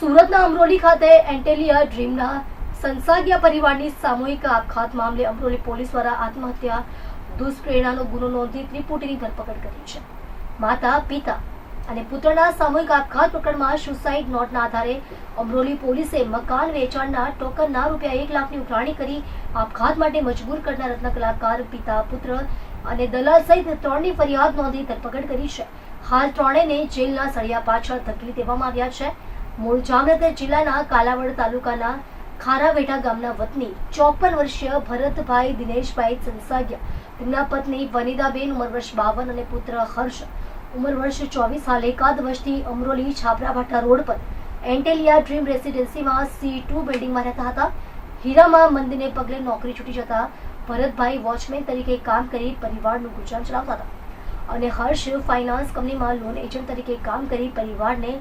સુરતના અમરોલી ખાતે એન્ટેલિયા ડ્રીમના સંસાગિયા પરિવારની સામૂહિક આપઘાત મામલે અમરોલી પોલીસ દ્વારા આત્મહત્યા, દુષ્પ્રેરણાનો ગુનો નોંધી ત્રિપુટીની ધરપકડ કરી છે. માતા, પિતા અને પુત્રના સામૂહિક આપઘાત પ્રકરણમાં સુસાઇડ નોટના આધારે અમરોલી પોલીસે મકાન વેચાણના ટોકનના રૂપિયા એક લાખની ઉઘરાણી કરી આપઘાત માટે મજબૂર કરનાર રત્ન કલાકાર, પિતા, પુત્ર અને દલાલ સહિત ત્રણની ફરિયાદ નોંધી ધરપકડ કરી છે. હાલ ત્રણેયને જેલના સળિયા પાછળ ધકેલી દેવામાં આવ્યા છે. મૂળ જામનગર જિલ્લાના કાલાવડ તાલુકાના ખારાવેઠા ગામના વતની ચોપન વર્ષીય ભરતભાઈ દિનેશભાઈ સંસાગિયા. તેમના પત્ની વનિદાબેન ઉંમર વર્ષ બાવન અને પુત્ર હર્ષ ઉંમર વર્ષ ચોવીસ હાલ એકાદ વર્ષથી અમરોલી છાપરાભાઠા રોડ પર એન્ટેલિયા ડ્રીમ રેસિડેન્સીમાં સી ટુ બિલ્ડિંગમાં રહેતા હતા. હીરામાં મંદીને પગલે નોકરી છૂટી જતા ભરતભાઈ વોચમેન તરીકે કામ કરી પરિવારનું ગુજરાન ચલાવતા હતા. અને હર્ષ ફાઇનાન્સ કંપનીમાં લોન એજન્ટ તરીકે કામ કરી પરિવારને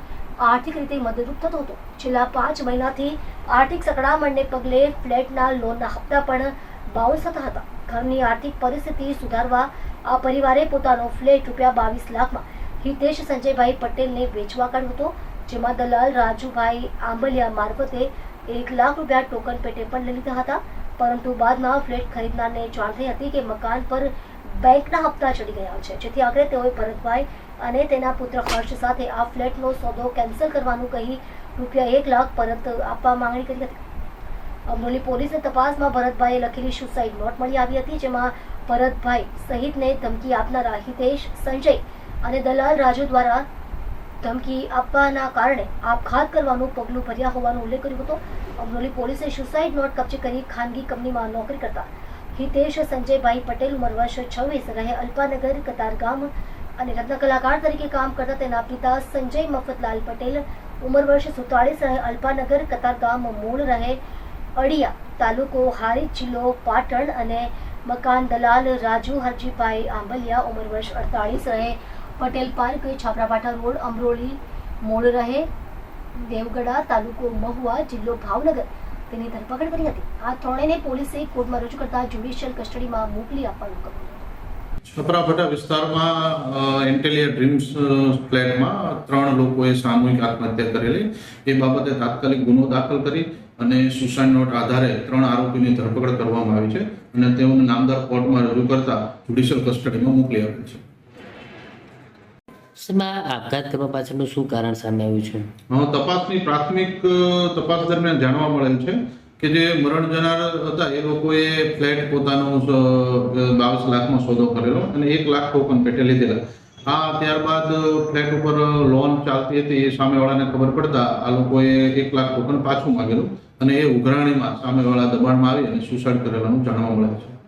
આર્થિક રીતે મદદરૂપ થતો હતો. છેલ્લા પાંચ મહિનાથી આર્થિક સકડામણને પગલે ફ્લેટના લોનના હપ્તા પણ બાઉન્સ થતા હતા. ઘરની આર્થિક પરિસ્થિતિ સુધારવા આ પરિવારે પોતાનો ફ્લેટ રૂપિયા બાવીસ લાખમાં હિતેશ સંજયભાઈ પટેલને વેચવા કાઢ્યો હતો, જેમાં દલાલ રાજુભાઈ આંબલિયા મારફતે એક લાખ રૂપિયા ટોકન પેટે પણ લઈ લીધા હતા. પરંતુ બાદમાં ફ્લેટ ખરીદનારને જાણ થઈ હતી કે મકાન પર બેંકના હપ્તા ચડી ગયા છે. જેથી આખરે તેઓએ ભરતભાઈ અને તેના પુત્ર હર્ષ સાથે આ ફ્લેટનો સોદો કેન્સલ કરવાનું કહી રૂપિયા એક લાખ પરત આપવા માંગણી કરી હતી. અમરોલી પોલીસની તપાસમાં ભરતભાઈએ લખેલી સુસાઇડ નોટ મળી આવી હતી, જેમાં ભરતભાઈ સહિતને ધમકી આપનારા હિતેશ, સંજય અને દલાલ રાજુ દ્વારા ધમકી આપવાના કારણે આપઘાત કરવાનું પગલું ભર્યા હોવાનો ઉલ્લેખ કર્યો હતો. અમરોલી પોલીસે સુસાઇડ નોટ કબજે કરી ખાનગી કંપનીમાં નોકરી કરતા હિતેશ સંજયભાઈ પટેલ ઉંમર વર્ષ છવ્વીસ, રહે અલ્પાનગર, કતારગામ અને રત્ન કલાકાર તરીકે કામ કરતા તેના પિતા સંજય મફતલાલ પટેલ ઉંમર વર્ષ સુતાળીસ રહે અલ્પાનગર, કતારગામ મૂળ, રહે અડિયા તાલુકો હારી જિલ્લો પાટણ અને મકાન દલાલ રાજુ હરજીભાઈ આંબલિયા ઉંમર વર્ષ અડતાલીસ રહે પટેલ પાર્ક છાપરાપાટા રોડ, અમરોલી મૂળ, રહે દેવગડા તાલુકો મહુવા જિલ્લો ભાવનગર. તેની ધરપકડ કરી હતી. આ ત્રણેયને પોલીસે કોર્ટમાં રજૂ કરતા જ્યુડિશિયલ કસ્ટડીમાં મોકલી આપવાનું કહ્યું છપરાભટા વિસ્તારમાં એન્ટેલિયર ડ્રીમ્સ ફ્લેટમાં ત્રણ લોકોએ સામૂહિક આત્મહત્યા કરેલી. એ બાબતે તાત્કાલિક ગુનો દાખલ કરી અને સુસાઇડ નોટ આધારે ત્રણ આરોપીની ધરપકડ કરવામાં આવી છે અને તેઓને નામદાર કોર્ટમાં રજૂ કરતા જ્યુડિશિયલ કસ્ટડીમાં મોકલી આપી છે. શેમાં આપઘાત કરવા પાછળનું શું કારણ સામે આવ્યું છે? તપાસની પ્રાથમિક તપાસ દરમિયાન જાણવા મળેલ છે કે જે મરણ જનાર હતા, એ લોકોએ ફ્લેટ પોતાનો બાવીસ લાખમાં સોદો કરેલો અને એક લાખ ટોકન પેટે લીધેલા. આ ત્યારબાદ ફ્લેટ ઉપર લોન ચાલતી હતી એ સામેવાળાને ખબર પડતા આ લોકોએ એક લાખ ટોકન પાછું માંગેલું અને એ ઉઘરાણીમાં સામેવાળા દબાણમાં આવી અને સુસાઇડ કરેલાનું જાણવા મળે છે.